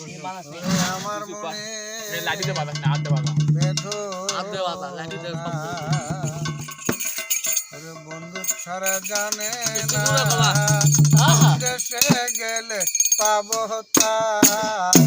আমার মনে লাঠিতে বাঁধা না হাতে বাঁধা হাতে বাঁধা, লাঠিতে বন্ধু ছাড়া জানে না। দেশে গেলে পাবো তারে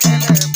killer.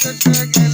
Thank you.